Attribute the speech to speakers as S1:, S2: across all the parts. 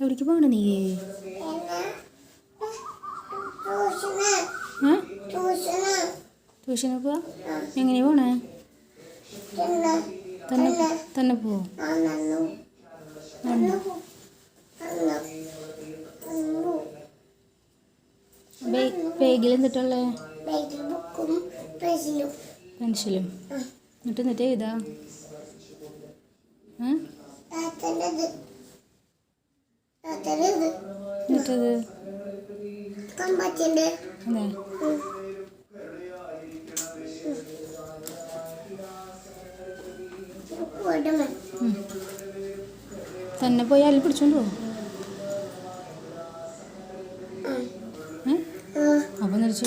S1: എവിടേക്ക് പോകണ നീ?
S2: ട്യൂഷന്
S1: പോവാ? എങ്ങനെയാ പോണേ? തന്നെ. തന്നെ പോവോ ബേഗിൽ എന്നിട്ടുള്ളേ
S2: പെൻസിലും.
S1: പെൻസിലും. എന്നിട്ട് എന്നിട്ട് എഴുതാ? ഏ? തന്നെ പോയി അല്ല പിടിച്ചോണ്ട് പോകും അപ്പം നിറച്ചു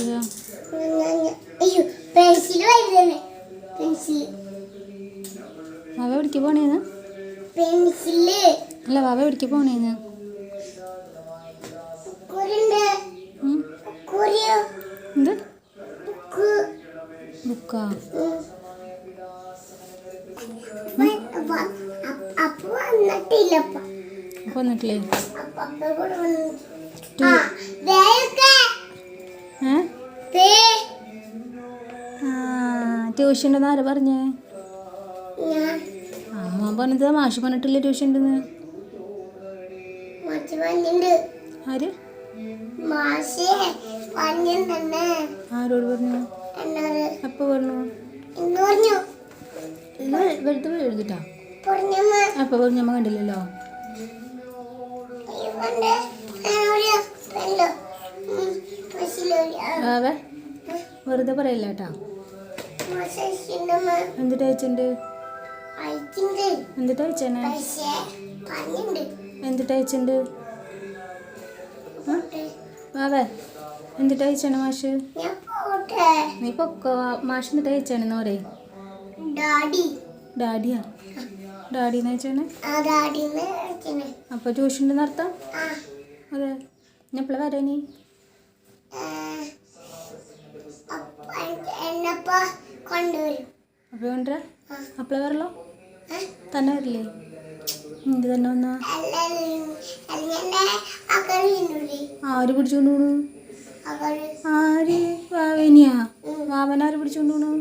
S1: വാവ എവിടേക്ക് പോണേന്ന്? അല്ല വാവ എവിടേക്ക് പോണേന്ന്? എന്ത്?
S2: ബുക്ക്.
S1: വന്നിട്ടില്ലേ ട്യൂഷൻ ഉണ്ടെന്ന് ആരാ പറഞ്ഞേ? മോൻ പറഞ്ഞത് മാഷ് പറഞ്ഞിട്ടില്ലേ ട്യൂഷൻ ഉണ്ടെന്ന് ആര്? ആരോട് പറഞ്ഞു? അപ്പോൾ പറഞ്ഞു? അമ്മ. കണ്ടില്ലല്ലോ? വെറുതെ പറയില്ല കേട്ടാ എന്തിട്ട്
S2: അയച്ചിണ്ട്?
S1: എന്തിട്ട് അയച്ചേനെ? വാവേ എന്തിട്ട് അയച്ചാണ് മാഷ്? നീ പൊക്കോ. മാഷ് എന്നിട്ട് അയച്ചാണെന്ന് പറയും.
S2: ഡാഡി.
S1: ഡാഡിയാ? ഡാഡിന്ന് അയച്ചാണ് അപ്പോൾ ട്യൂഷൻ ഉണ്ടെന്ന് അർത്ഥം
S2: ആ.
S1: അതെ. ഞാൻ എപ്പോഴാണ് വരാനി
S2: നീ? കൊണ്ടുവരും.
S1: അപ്പോൾ കൊണ്ടുവരാ?
S2: അപ്പള
S1: വരലോ? വരല്ലോ? തന്നെ വരില്ലേ? എന്ത് തന്നെ വന്നാ?
S2: അല്ലെങ്കിൽ
S1: ആര് പിടിച്ചോണ്ട് പോണു? ആര്? വാവനിയാ? വാവൻ ആര് പിടിച്ചോണ്ട് പോണു?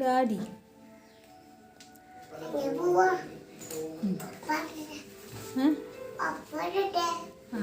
S2: ഡാഡി.
S1: ആ.